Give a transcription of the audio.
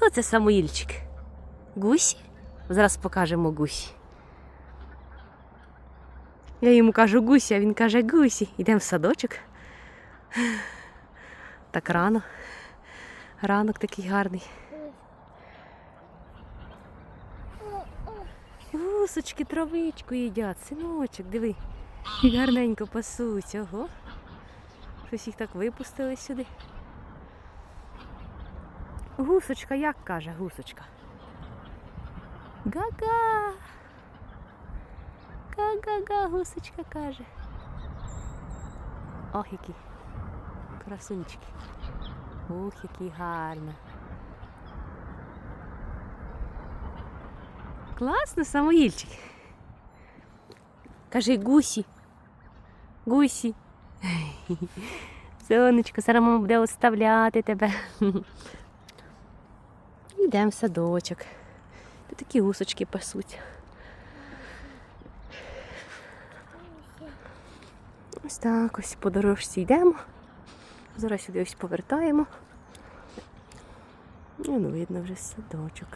Хто це Самуїльчик? Гусі? Зараз покажемо гусі. Я йому кажу гусі, а він каже гусі. Йдемо в садочок. Так рано. Ранок такий гарний. Гусочки травичку їдять, синочок, диви. Як гарненько пасуть. Ого. Щось їх так випустили сюди. Гусочка, як каже гусочка? Га-га. Га-га-га, гусочка каже. Ох, які красунчики. Ух, який гарно. Класно, Самоїльчик. Кажи гусі. Гусі. Сонечко, зараз буде оставляти тебе. Йдемо в садочок. Тут такі гусочки пасуть. Ось так ось по дорожці йдемо. Зараз сюди ось повертаємо. І ну, видно вже садочок.